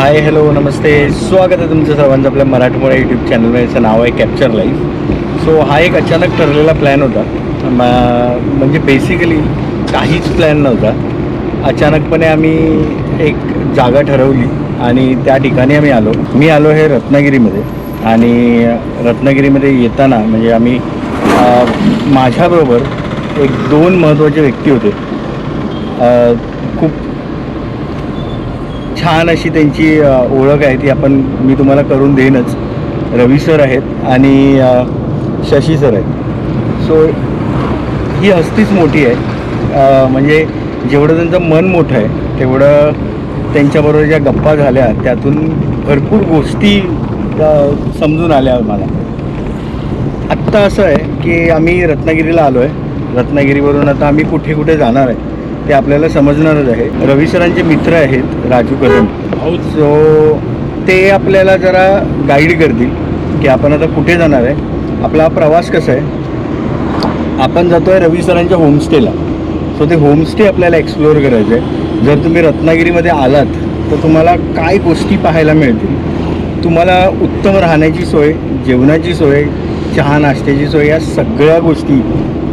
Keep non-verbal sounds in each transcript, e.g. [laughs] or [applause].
Hi hello नमस्ते. स्वागत आहे तुमचं सर्वांचं आपल्या मराठमोळ्या यूट्यूब चॅनलमध्ये याचं नाव आहे कॅप्चर लाईफ सो हा एक अचानक ठरलेला प्लॅन होता. म्हणजे बेसिकली काहीच प्लॅन नव्हता. अचानकपणे आम्ही एक जागा ठरवली आणि त्या ठिकाणी आम्ही आलो. मी आलो हे रत्नागिरीमध्ये. आणि रत्नागिरीमध्ये येताना म्हणजे आम्ही माझ्याबरोबर एक दोन महत्त्वाचे व्यक्ती होते. छान अशी त्यांची ओळख आहे ती आपण मी तुम्हाला करून देईनच. रवी सर आहेत आणि शशी सर आहेत. सो ही हस्तीच मोठी आहे. म्हणजे जेवढं त्यांचं मन मोठं आहे तेवढं त्यांच्याबरोबर ज्या गप्पा झाल्या त्यातून भरपूर गोष्टी समजून आल्या मला आत्ता असं आहे की आम्ही रत्नागिरीला आलो आहे रत्नागिरीवरून आता आम्ही कुठे कुठे जाणार आहे? ते आपल्याला समजणारच आहे. रवी सरांचे मित्र आहेत राजू कदम. सो ते आपल्याला जरा गाईड करतील की आपण आता कुठे जाणार आहे. आपला हा प्रवास कसा आहे? आपण जातो आहे रवी सरांच्या होमस्टेला सो ते होमस्टे आपल्याला एक्सप्लोअर करायचं आहे जर तुम्ही रत्नागिरीमध्ये आलात तर तुम्हाला काय गोष्टी पाहायला मिळतील? तुम्हाला उत्तम राहण्याची सोय जेवणाची सोय चहा नाश्त्याची सोय या सगळ्या गोष्टी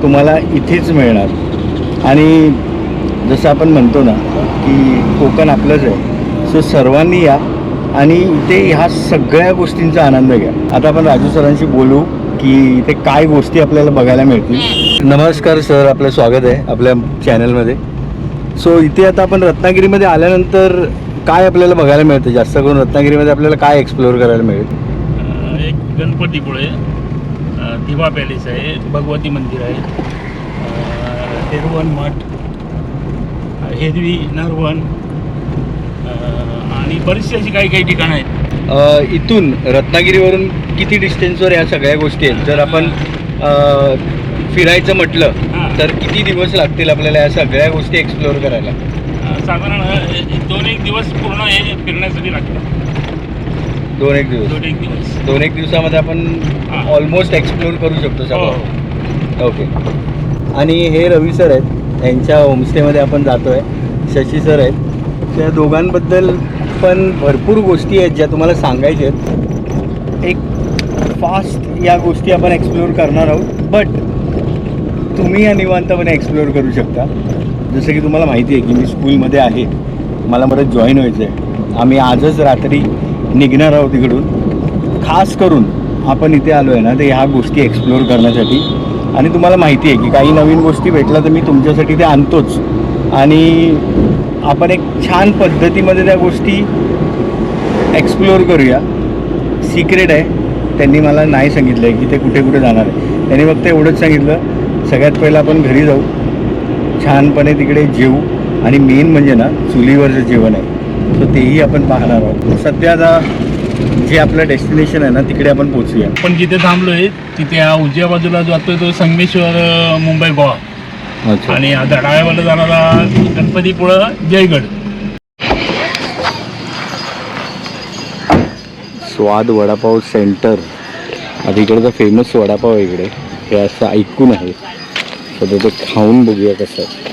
तुम्हाला इथेच मिळणार. आणि जसं आपण म्हणतो ना की कोकण आपलंच आहे. सो सर्वांनी या आणि इथे ह्या सगळ्या गोष्टींचा आनंद घ्या. आता आपण राजू सरांशी बोलू की इथे काय गोष्टी आपल्याला बघायला मिळतील. नमस्कार सर आपलं स्वागत आहे आपल्या चॅनलमध्ये. सो इथे आता आपण रत्नागिरीमध्ये आल्यानंतर काय आपल्याला बघायला मिळतं? जास्त करून रत्नागिरीमध्ये आपल्याला काय एक्सप्लोअर करायला मिळेल? एक गणपतीपुळे दिवा पॅलेस आहे भगवती मंदिर आहे अ, मठ हेदवी नरवण आणि बरीचशी अशी काही काही ठिकाणं आहेत. अ, इथून रत्नागिरीवरून किती डिस्टन्सवर या सगळ्या गोष्टी आहेत? जर आपण अ, फिरायचं म्हटलं हां. तर किती दिवस लागतील आपल्याला या सगळ्या गोष्टी एक्सप्लोअर करायला? अ, साधारण अ, दोन एक दिवस पूर्ण हे फिरण्यासाठी लागतात दोन एक दिवस. दोन एक दिवस. दोन एक दिवसामध्ये आपण हां. ऑलमोस्ट एक्सप्लोअर करू शकतो हो सगळं ओके आणि हे रवी सर आहेत. यांच्या होमस्टेमध्ये आपण जातो आहे शशी सर आहेत. त्या दोघांबद्दल पण भरपूर गोष्टी आहेत ज्या तुम्हाला सांगायच्या आहेत. एक फास्ट या गोष्टी आपण एक्सप्लोअर करणार आहोत. बट तुम्ही या निवांतपणे एक्सप्लोअर करू शकता. जसं की तुम्हाला माहिती आहे की मी स्कूलमध्ये आहे. मला परत जॉईन व्हायचं आहे. आम्ही आजच रात्री निघणार आहोत इकडून. खास करून आपण इथे आलो आहे ना तर ह्या गोष्टी एक्सप्लोअर करण्यासाठी आणि तुम्हाला माहिती आहे की काही नवीन गोष्टी भेटल्या तर मी तुमच्यासाठी ते आणतोच. आणि आपण एक छान पद्धतीमध्ये त्या गोष्टी एक्सप्लोअर करूया. सिक्रेट आहे. त्यांनी मला नाही सांगितलं आहे की ते कुठे कुठे जाणार आहे. त्यांनी फक्त एवढंच सांगितलं सगळ्यात पहिलं आपण घरी जाऊ. छानपणे तिकडे जेवू आणि मेन म्हणजे ना चुलीवरचं जेवण आहे. सो तेही आपण पाहणार आहोत. सध्या आता जे आपलं डेस्टिनेशन आहे ना तिकडे आपण पोचूया. पण जिथे थांबलो आहे तिथे हा उजव्या बाजूला जातोय तो संगमेश्वर मुंबई गोवा. अच्छा. आणि डाव्यावाला जाणारा गणपतीपुळं जयगड. स्वाद वडापाव सेंटर. आता इकडचा फेमस वडापाव आहे इकडे. हे असं ऐकून आहे. सध्या ते खाऊन बघूया कसं आहे.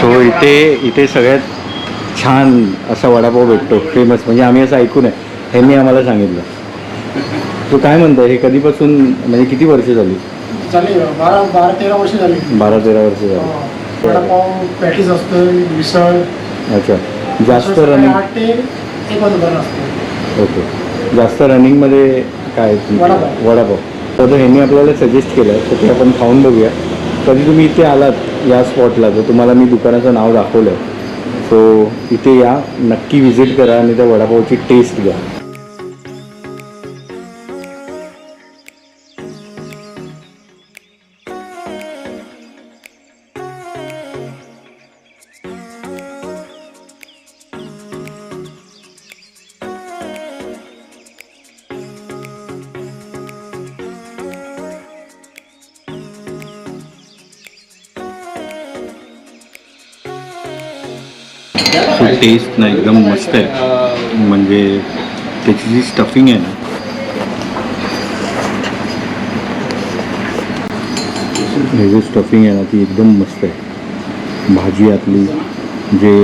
सो इथे इथे सगळ्यात छान असा वडापाव भेटतो. फेमस म्हणजे आम्ही असं ऐकून आहे. ह्यांनी आम्हाला सांगितलं. तू काय म्हणतो हे कधीपासून म्हणजे किती वर्ष झाली? झाली बारा बारा तेरा वर्ष झाली. बारा तेरा वर्ष झाली. वडापाव पॅटीस असतं मिसळ. अच्छा. जास्त रनिंग आठ ते एक वाजून असतं ओके. जास्त रनिंगमध्ये काय? वडापाव. वडापाव. तर ह्यांनी आपल्याला सजेस्ट केलं तर ते आपण खाऊन बघूया. कधी तुम्ही इथे आलात या स्पॉटला तर तुम्हाला मी दुकानाचं नाव दाखवलं आहे सो इथे या नक्की व्हिजिट करा आणि त्या वडापावची टेस्ट घ्या. सो टेस्ट ना एकदम मस्त आहे. म्हणजे त्याची जी स्टफिंग आहे ना. हे जे स्टफिंग आहे ना ती एकदम मस्त आहे. भाजी आपली जे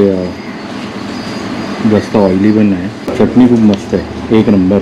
जास्त ऑइली पण नाही. चटणी खूप मस्त आहे. एक नंबर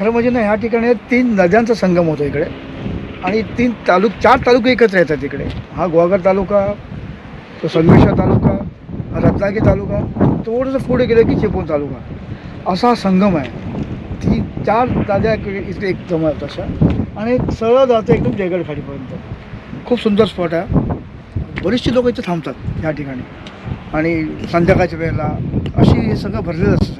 खरं म्हणजे ना ह्या ठिकाणी तीन नद्यांचा संगम होतो इकडे. आणि तीन तालुक चार तालुके एकत्र येतात इकडे. हा गुहागर तालुका तो संगमेश्वर तालुका रत्नागिरी तालुका थोडंसं पुढे गेलं की चिपळूण तालुका. असा संगम आहे. ती चार नद्या इकडे एक जमत अशा. आणि सरळ जातं एकदम जयगड खाडीपर्यंत खूप सुंदर स्पॉट आहे. बरीचशी लोक इथे थांबतात या ठिकाणी. आणि संध्याकाळच्या वेळेला अशी हे सगळं भरलेलं असतं.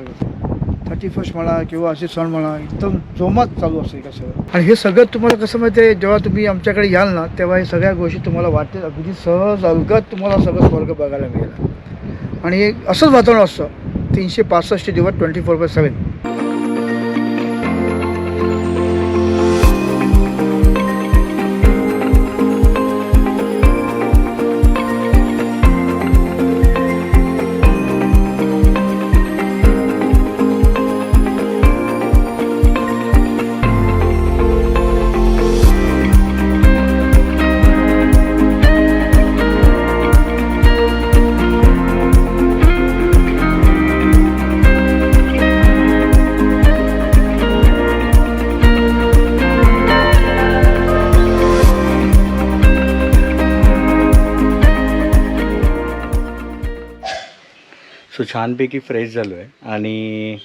थर्टी फर्स्ट म्हणा किंवा असे सण म्हणा एकदम जोमात चालू असते का सगळं आणि हे सगळं तुम्हाला कसं माहिती आहे जेव्हा तुम्ही आमच्याकडे याल ना तेव्हा हे सगळ्या गोष्टी तुम्हाला वाटतील. अगदी सहज अलगत तुम्हाला सगळं स्वर्ग बघायला मिळेल. आणि असंच वातावरण असतं. तीनशे पासष्ट दिवस twenty four by seven so छानपैकी फ्रेश झालो आहे आणि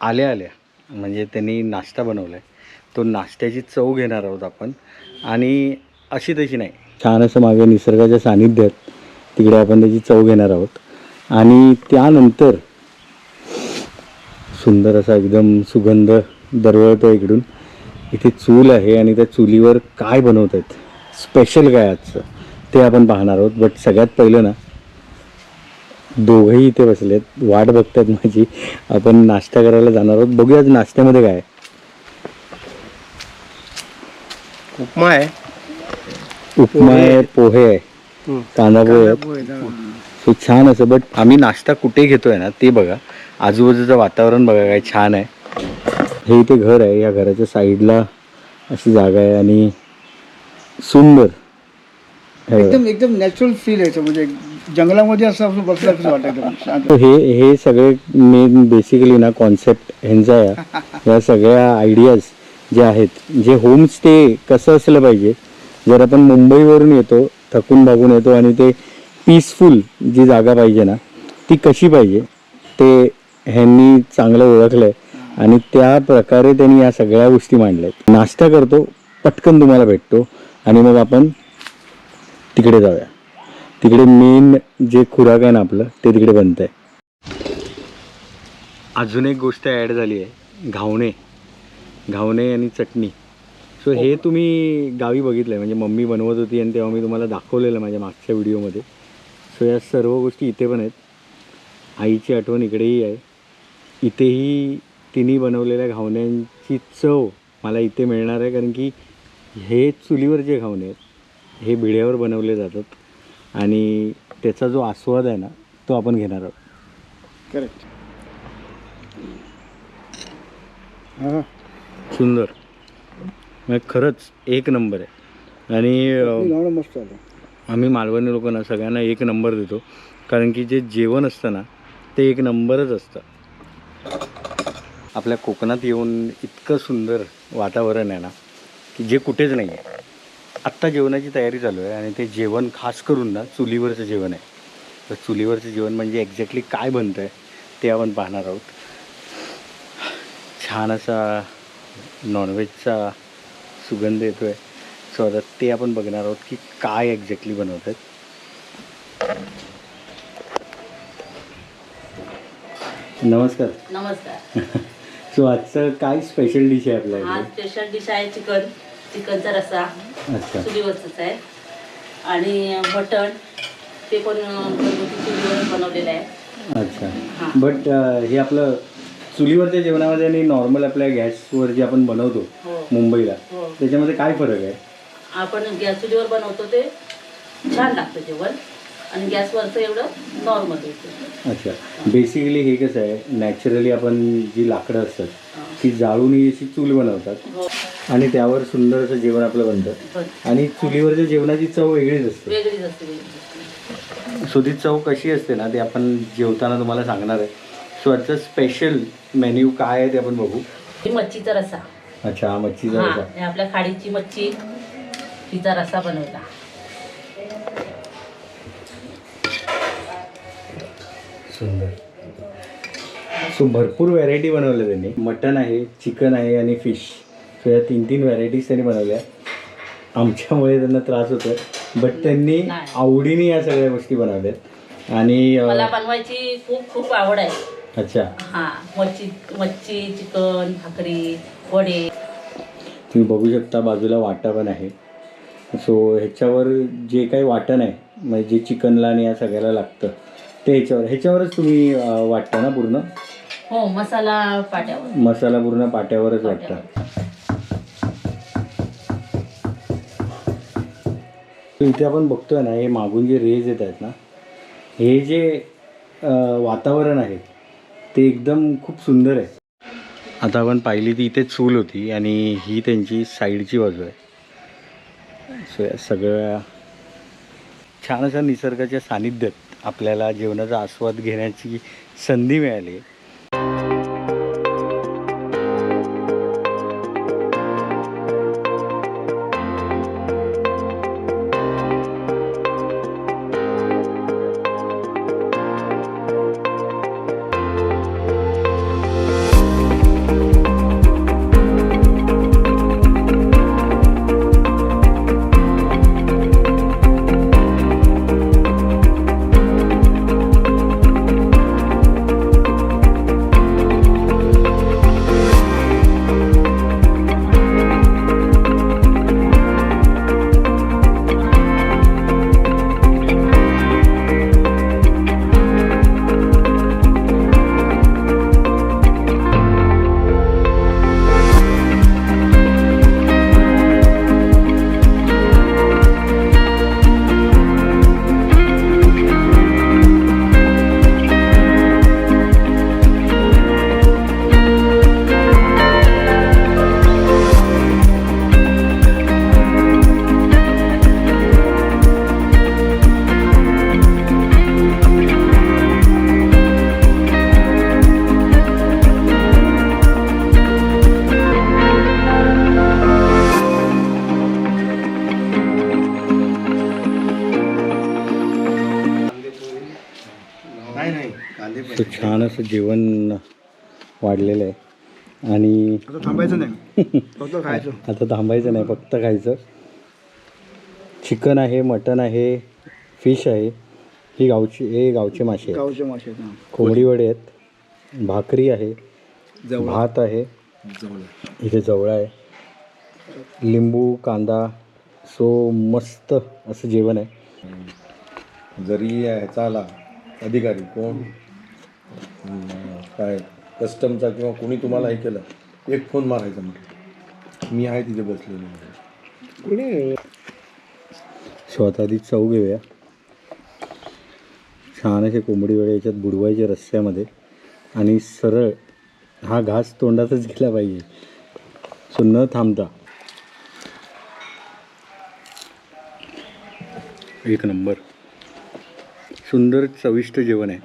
आल्या आल्या म्हणजे त्यांनी नाश्ता बनवला आहे तो नाश्त्याची चव घेणार आहोत आपण. आणि अशी तशी नाही. छान असं मागे निसर्गाच्या सानिध्यात तिकडे आपण त्याची चव घेणार आहोत. आणि त्यानंतर सुंदर असा एकदम सुगंध दरवळतो इकडून. इथे चूल आहे आणि त्या चुलीवर काय बनवत आहेत स्पेशल काय आजचं? ते आपण पाहणार आहोत. बट सगळ्यात पहिलं ना दोघंही इथे बसलेत. वाट बघतात माझी. आपण नाश्ता करायला जाणार आहोत. बघूया आज नाश्त्यामध्ये काय आहे. उपमा आहे. उपमा आहे पोहे. आहे. कांदा पोहे आहेत. सो छान असं बट आम्ही नाश्ता कुठे घेतोय ना ते बघा. आजूबाजूचं वातावरण बघा काय छान आहे. हे इथे घर आहे. या घराच्या साईडला अशी जागा आहे आणि सुंदर. हे. एकदम एकदम नॅचरल फील यायचं म्हणजे जंगलामध्ये असं बसलं कसं वाटायचं तर हे हे सगळे मेन बेसिकली ना कॉन्सेप्ट ह्यांचा या. या सगळ्या आयडियाज जे आहेत जे होमस्टे कसं असलं पाहिजे जर आपण मुंबईवरून येतो थकून भागून येतो आणि ते पीसफुल जी जागा पाहिजे ना ती कशी पाहिजे ते ह्यांनी चांगलं ओळखलं आहे आणि त्या प्रकारे त्यांनी या सगळ्या गोष्टी मांडल्या आहेत नाश्ता करतो पटकन तुम्हाला भेटतो आणि मग आपण तिकडे जाऊया. तिकडे मेन जे खुराक आहे ना आपलं ते तिकडे बनत आहे अजून एक गोष्ट ॲड झाली आहे घावणे. घावणे आणि चटणी. सो हे तुम्ही गावी बघितलं आहे म्हणजे मम्मी बनवत होती आणि तेव्हा मी तुम्हाला दाखवलेलं माझ्या मागच्या व्हिडिओमध्ये. सो या सर्व गोष्टी इथे पण आहेत. आईची आठवण इकडेही आहे. इथेही तिने बनवलेल्या घावण्यांची चव मला इथे मिळणार आहे कारण की हे चुलीवर जे घावणे आहेत हे भिड्यावर बनवले जातात. आणि त्याचा जो आस्वाद आहे ना तो आपण घेणार आहोत. करेक्ट हां. सुंदर. म्हणजे खरंच एक नंबर आहे. आणि मस्त आम्ही मालवणी लोकांना सगळ्यांना एक नंबर देतो. कारण की जे जेवण असतं ना ते एक नंबरच असतं. आपल्या कोकणात येऊन इतकं सुंदर वातावरण आहे ना की जे कुठेच नाही आहे आत्ता जेवणाची तयारी चालू आहे आणि ते जेवण खास करून ना चुलीवरचं जेवण आहे. तर चुलीवरचं जेवण म्हणजे एक्झॅक्टली काय बनतं आहे ते आपण पाहणार आहोत. छान असा नॉनव्हेजचा सुगंध येतो आहे सो आता ते आपण बघणार आहोत की काय एक्झॅक्टली बनवत आहेत नमस्कार. नमस्कार. [laughs] सो आजचं काय स्पेशल डिश आहे आपल्या स्पेशल डिश आहे चिकन चिकनचा रस्सा अच्छा. चुलीवरच आहे. आणि मटण ते पण घरगुती चुलीवर बनवलेलं आहे. अच्छा. बट हे आपलं चुलीवरच्या जेवणामध्ये आणि नॉर्मल आपल्या गॅसवर जे आपण बनवतो हो. मुंबईला हो. त्याच्यामध्ये काय फरक आहे? आपण गॅस चुलीवर बनवतो ते छान लागतं जेवण. आणि गॅसवरचं एवढं नॉर्मल होतं. अच्छा. बेसिकली हे कसं आहे नॅचरली आपण जी लाकडं असतात. ती जाळून ही अशी चूल बनवतात. हो. आणि त्यावर सुंदर असं जेवण आपलं बनतं. आणि चुलीवरच्या जेवणाची चव वेगळीच असते. सो ती चव कशी असते ना ते आपण जेवताना तुम्हाला सांगणार आहे. सो आजचं स्पेशल मेन्यू काय आहे ते आपण बघू. मच्छीचा रस्सा अच्छा मच्छीचा. हे आपल्या खाडीची मच्छी तिचा रस्सा बनवला सो भरपूर व्हरायटी बनवल्या त्यांनी. मटन आहे चिकन आहे आणि फिश सो या तीन तीन व्हरायटीज त्यांनी बनवल्या. आमच्यामुळे त्यांना त्रास होतो बट त्यांनी. आवडीने या सगळ्या गोष्टी बनवल्यात आणि मला बनवायची खूप खूप आवड आहे. अच्छा. हा मच्छी मच्छी चिकन भाकरी वडे. तुम्ही बघू शकता बाजूला वाटा पण आहे. सो ह्याच्यावर जे काही वाटण आहे म्हणजे जे चिकनला आणि या सगळ्याला लागतं ते ह्याच्यावर ह्याच्यावरच तुम्ही वाटता ना पूर्ण? हो मसाला पाट्यावर. मसाला पूर्ण पाट्यावरच वाटतं इथे आपण बघतोय ना हे मागून जे रेज येत आहेत ना हे जे अं, वातावरण आहे ते एकदम खूप सुंदर आहे. आता आपण पाहिली ती इथे चूल होती आणि ही त्यांची साईडची बाजू आहे. सो या सगळ्या छान अशा निसर्गाच्या सानिध्यात आपल्याला जेवणाचा आस्वाद घेण्याची संधी मिळाली नाही छान असं जेवण वाढलेलं आहे. आणि आता थांबायचं नाही. फक्त खायचं. [laughs] आता थांबायचं नाही फक्त खायचं. चिकन आहे मटन आहे फिश आहे. ही गावची हे गावचे मासे आहेत. गावचे मासे आहेत, हां. कोंबडी वडे आहेत भाकरी आहे भात आहे. इथे जवळ आहे. लिंबू कांदा सो मस्त असं जेवण आहे. जरी ह्याचा आला अधिकारी कोण? काय कस्टमचा किंवा कोणी तुम्हाला हे केलं एक फोन मारायचा मग मी आहे तिथे बसलेलो. सो आता आधी चव घेऊया. छान असे कोंबडी वडे याच्यात बुडवायचे रस्स्यामध्ये आणि सरळ हा घास तोंडातच गेला पाहिजे. सो न थांबता. एक नंबर. सुंदर चविष्ट जेवण आहे.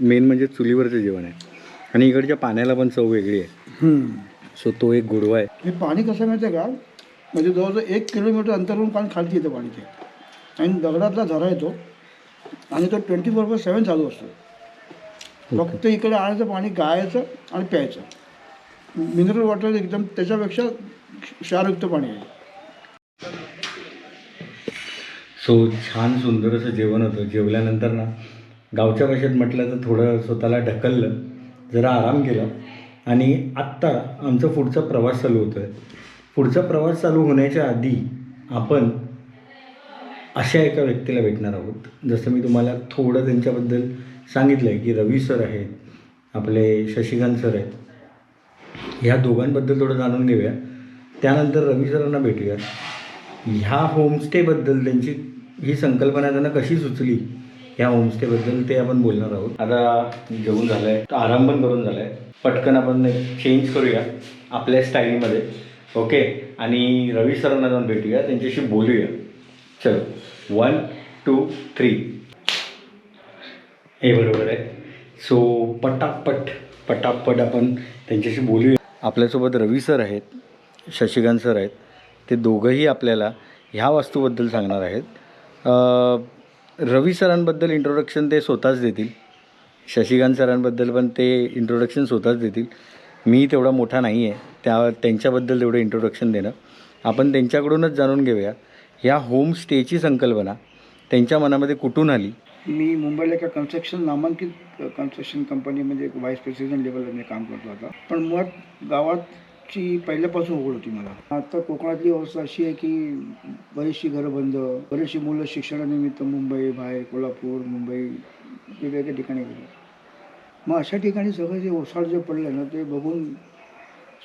मेन म्हणजे चुलीवरचं जेवण आहे. आणि इकडच्या पाण्याला पण चव वेगळी आहे. सो तो एक गोडवा आहे. हे पाणी कसं माहिती आहे का? म्हणजे जवळजवळ एक किलोमीटर अंतरावरून पाणी खालती येतं पाणी ते आणि दगडातला झरा येतो. आणि तो ट्वेंटी फोर बाय सेवन चालू असतो. फक्त इकडे आणायचं पाणी गाळायचं आणि प्यायचं. मिनरल वॉटर एकदम त्याच्यापेक्षा क्षारयुक्त पाणी आहे. सो छान सुंदर असं जेवण होतं. जेवल्यानंतर ना गावच्या भाषेत म्हटलं तर थोडं स्वतःला ढकललं जरा आराम केला. आणि आत्ता आमचा पुढचा प्रवास चालू होतो आहे पुढचा प्रवास चालू होण्याच्या आधी आपण अशा एका व्यक्तीला भेटणार आहोत. जसं मी तुम्हाला थोडं त्यांच्याबद्दल सांगितलं आहे की रवी सर आहेत आपले शशिकांत सर आहेत. ह्या दोघांबद्दल थोडं जाणून घेऊया. त्यानंतर रवी सरांना भेटूया ह्या होमस्टेबद्दल त्यांची ही संकल्पना त्यांना कशी सुचली? ह्या होमस्टेबद्दल ते आपण बोलणार आहोत. आता जेवण झालं आहे आराम पण करून झाला आहे पटकन आपण चेंज करूया आपल्या स्टाईलमध्ये. ओके आणि रवी सरांना जाऊन भेटूया त्यांच्याशी बोलूया. चलो. वन टू थ्री हे बरोबर आहे. सो पटापट पटापट आपण त्यांच्याशी बोलूया. आपल्यासोबत रवी सर आहेत शशिकांत सर आहेत. ते दोघंही आपल्याला ह्या वास्तूबद्दल सांगणार आहेत. रवी सरांबद्दल इंट्रोडक्शन ते स्वतःच देतील. शशिकांत सरांबद्दल पण ते इंट्रोडक्शन स्वतःच देतील. मी तेवढा मोठा नाही आहे त्या त्यांच्याबद्दल तेवढं इंट्रोडक्शन देणं. आपण त्यांच्याकडूनच जाणून घेऊया. ह्या होम स्टेची संकल्पना त्यांच्या मनामध्ये कुठून आली? मी मुंबईला एका कन्स्ट्रक्शन नामांकित कन्स्ट्रक्शन कंपनीमध्ये एक व्हाईस प्रेसिडेंट लेवलला मी काम करतो आता. पण मुळात ची पहिल्यापासून ओळख होती मला. आता कोकणातली अवस्था अशी आहे की बरीचशी घरं बंद बरीचशी मुलं शिक्षणानिमित्त मुंबई बाहेर कोल्हापूर मुंबई वेगवेगळ्या ठिकाणी गेली. मग अशा ठिकाणी सगळं जे ओसाड जे पडलं ना ते बघून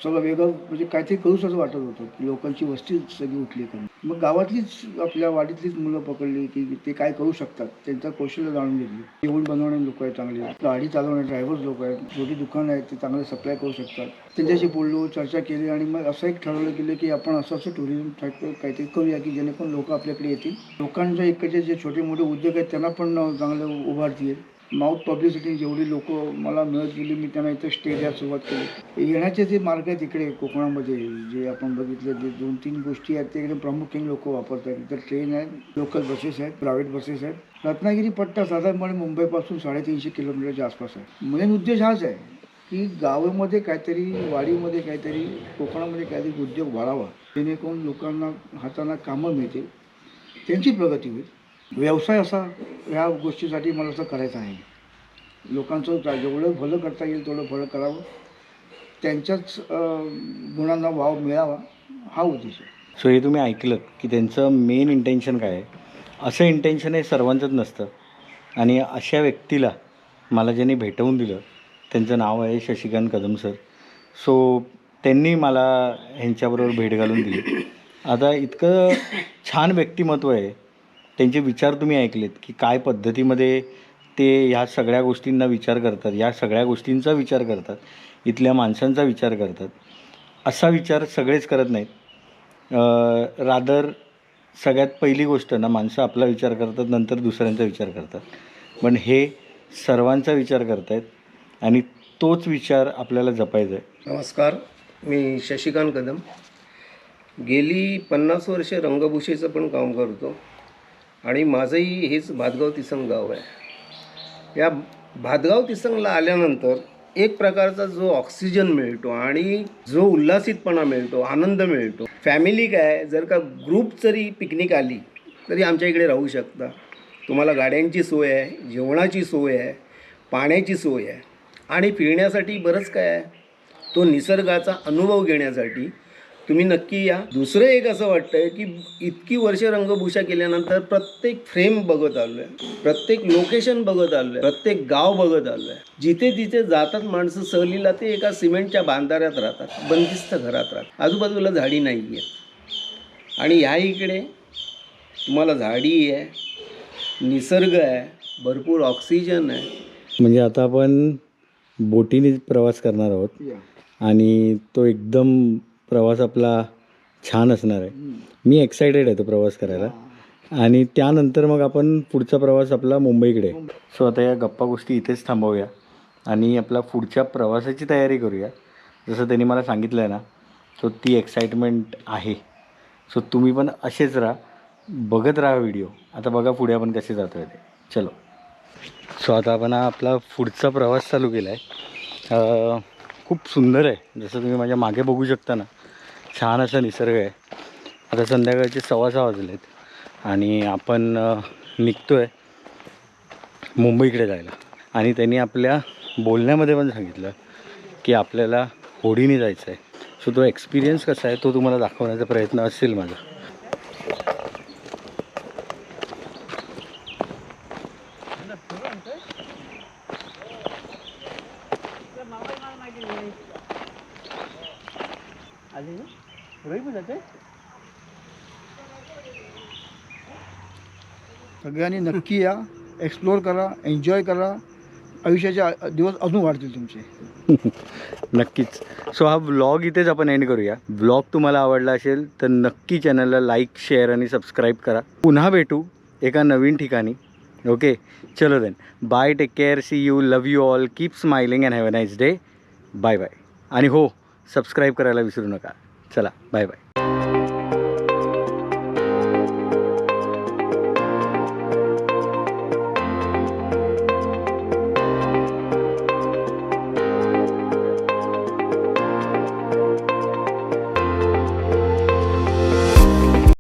सगळं वेगळं म्हणजे काहीतरी करूच असं वाटत होतं की लोकांची वस्ती सगळी उठली कमी मग गावातलीच आपल्या वाडीतलीच मुलं पकडली की ते काय करू शकतात त्यांचं कौशल्य जाणून घेतली. जेवण बनवणारे लोक आहेत चांगले गाडी चालवणारे ड्रायव्हर्स लोक आहेत छोटी दुकानं आहेत ते चांगले सप्लाय करू शकतात. त्यांच्याशी बोललो चर्चा केली आणि मग असं एक ठरवलं गेलं की आपण असं असं टुरिझम काहीतरी करूया की जेणेकरून लोक आपल्याकडे येतील. लोकांच्या इकडचे जे छोटे मोठे उद्योग आहेत त्यांना पण चांगलं उभारतील. माउथ पब्लिसिटी जेवढी लोक मला मिळत गेली मी त्यांना इथं स्टे द्यायला सुरुवात केली. येण्याचे जे मार्ग आहेत इकडे कोकणामध्ये जे आपण बघितले जे दोन तीन गोष्टी आहेत ते एकदम प्रामुख्याने लोक वापरतात. इथं ट्रेन आहेत लोकल बसेस आहेत प्रायव्हेट बसेस आहेत. रत्नागिरी पट्टा साधारणपणे मुंबईपासून साडेतीनशे किलोमीटरच्या आसपास आहे. मेन उद्देश हाच आहे की गावामध्ये काहीतरी वाडीमध्ये काहीतरी कोकणामध्ये काहीतरी उद्योग वाढावा. जेणेकरून लोकांना हातांना कामं मिळतील. त्यांची प्रगती होईल. व्यवसाय असा ह्या गोष्टीसाठी मला असं करायचं आहे. लोकांचं जा- जेवढं भलं करता येईल तेवढं भलं करावं. त्यांच्याच गुणांना वाव मिळावा हा उद्देश आहे. सो हे तुम्ही ऐकलं की त्यांचं मेन इंटेन्शन काय आहे? असं इंटेन्शन हे सर्वांचंच नसतं. आणि अशा व्यक्तीला मला ज्यांनी भेटवून दिलं त्यांचं नाव आहे शशिकांत कदम सर. सो त्यांनी मला ह्यांच्याबरोबर भेट घालून दिली. आता इतकं छान व्यक्तिमत्व आहे. त्यांचे विचार तुम्ही ऐकलेत की काय पद्धतीमध्ये ते ह्या सगळ्या गोष्टींना विचार करतात या सगळ्या गोष्टींचा विचार करतात इथल्या माणसांचा विचार करतात. असा विचार सगळेच करत नाहीत. रादर सगळ्यात पहिली गोष्ट ना माणसं आपला विचार करतात नंतर दुसऱ्यांचा विचार करतात. पण हे सर्वांचा विचार करतायत आणि तोच विचार आपल्याला जपायचा आहे नमस्कार मी शशिकांत कदम. गेली पन्नास वर्ष रंगभूषेचं पण काम करतो. आणि माझंही हेच भातगाव तिसंग गाव आहे. या भातगाव तिसंगला आल्यानंतर एक प्रकारचा जो ऑक्सिजन मिळतो आणि जो उल्हासितपणा मिळतो आनंद मिळतो. फॅमिली काय जर का ग्रुप जरी पिकनिक आली तरी आमच्या इकडे राहू शकता. तुम्हाला गाड्यांची सोय आहे जेवणाची सोय आहे पाण्याची सोय आहे. आणि फिरण्यासाठी बरंच काय आहे तो निसर्गाचा अनुभव घेण्यासाठी तुम्ही नक्की या. दुसरं एक असं वाटतंय की इतकी वर्ष रंगभूषा केल्यानंतर प्रत्येक फ्रेम बघत आलो आहे प्रत्येक लोकेशन बघत आलो आहे प्रत्येक गाव बघत आलो आहे जिथे तिथे जातात माणसं सहलीला ते एका सिमेंटच्या बांधाऱ्यात राहतात बंदिस्त घरात राहतात. आजूबाजूला झाडी नाही आहेत आणि ह्या इकडे तुम्हाला झाडी आहे निसर्ग आहे भरपूर ऑक्सिजन आहे. म्हणजे आता आपण बोटीने प्रवास करणार आहोत. आणि तो एकदम प्रवास आपला छान असणार आहे. मी एक्सायटेड आहे तो प्रवास करायला. आणि त्यानंतर मग आपण पुढचा प्रवास आपला मुंबईकडे. सो आता या गप्पा गोष्टी इथेच थांबवूया. आणि आपला पुढच्या प्रवासाची तयारी करूया. जसं त्यांनी मला सांगितलं आहे ना सो ती एक्साइटमेंट आहे. सो तुम्ही पण असेच राहा. बघत राहा व्हिडिओ आता बघा पुढे आपण कसे जातो आहे ते. चलो. सो आता आपण हा आपला पुढचा प्रवास चालू केला आहे खूप सुंदर आहे. जसं तुम्ही माझ्या मागे बघू शकता ना छान असा निसर्ग आहे. आता संध्याकाळचे सव्वा सहा वाजले आहेत आणि आपण निघतो आहे मुंबईकडे जायला. आणि त्यांनी आपल्या बोलण्यामध्ये पण सांगितलं की आपल्याला होडीने जायचं आहे सो तो एक्सपिरियन्स कसा आहे तो तुम्हाला दाखवण्याचा प्रयत्न असेल माझा. सगळ्यांनी नक्की या एक्सप्लोअर करा एन्जॉय करा. आयुष्याचे दिवस अजून वाढतील तुमचे. नक्कीच. सो हा व्लॉग इथेच आपण एंड करूया. व्लॉग तुम्हाला आवडला असेल तर नक्की चॅनलला लाईक शेअर आणि सबस्क्राईब करा. पुन्हा भेटू एका नवीन ठिकाणी. ओके चलो then bye take care see you love you all keep smiling and have a nice day bye bye आणि हो सबस्क्राईब करायला विसरू नका. चला बाय बाय